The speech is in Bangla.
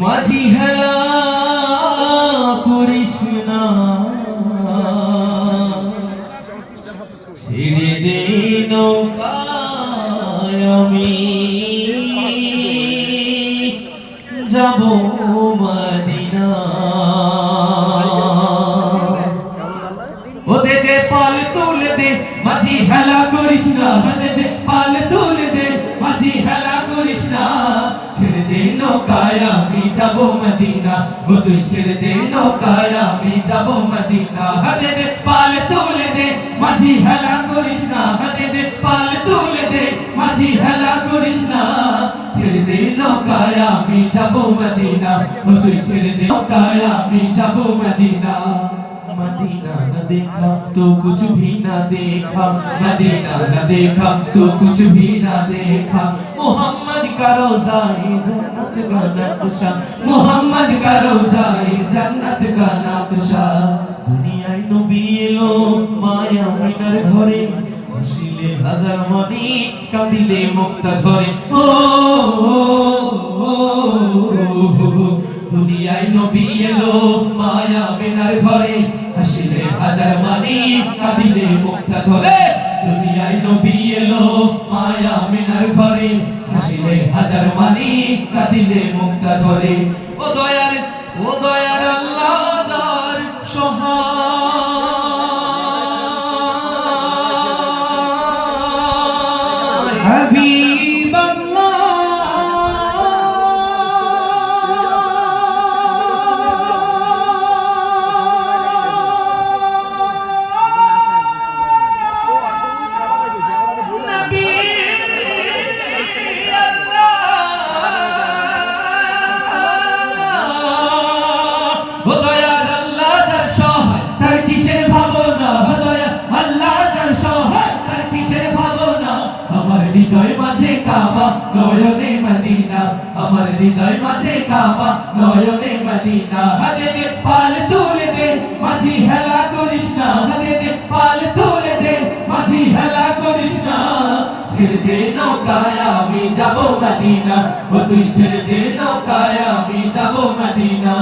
মাঝি হেলা করিস না। ছেড়ে দে নৌকায় আমি। যাব মদিনা ও পাল তুলে দে, মাঝি হেলা করিস না। দে দে পাল তুলে দে নৌকায় আমি যাব মদিনা ও তুই ছেড়ে দে নৌকায় আমি যাব মদিনা দে দে পাল তুলে দে মাঝি হেলা করিস না দে দে পাল তুলে দে মাঝি হেলা করিস না ছেড়ে দে নৌকায় আমি যাব মদিনা ও তুই ছেড়ে দে নৌকায় আমি যাব মদিনা मदीना न देखा तो कुछ भी न देखा मदीना न देखा तो कुछ भी न देखा मोहम्मद का रोजा है जन्नत का नक्शा मोहम्मद का रोजा है जन्नत का नक्शा দুনিয়ায় নবী এলো মায়া মিনার ঘরে হাসিলে হাজার মনি কাঁদিলে মুক্তা ঝরে ও ও, ও, ও, ও, দুনিয়ায় নবী এলো মায়া মিনার ঘরে হাসিলে হাজার মানি কাঁদিলে মুক্তা ঝরে দুনিয়ায় নবী এলো মায়া মিনার ঘরে হাসিলে হাজার মানি কাঁদিলে মুক্তা ঝরে ও দয়ার ও দয়ার আল্লাহ যার সহায়। নবী হৃদয় মাঝে কাবা, নয়নে মদিনা। আমার হৃদয় মাঝে কাবা, নয়নে মদিনা। হাতে দে পাল তুলে দে, মাঝি হেলা করিস না। হাতে দে পাল তুলে দে, মাঝি হেলা করিস না। ছেড়ে দে নৌকায়, আমি যাব মদিনা। ও তুই ছেড়ে দে নৌকায়, আমি যাব মদিনা।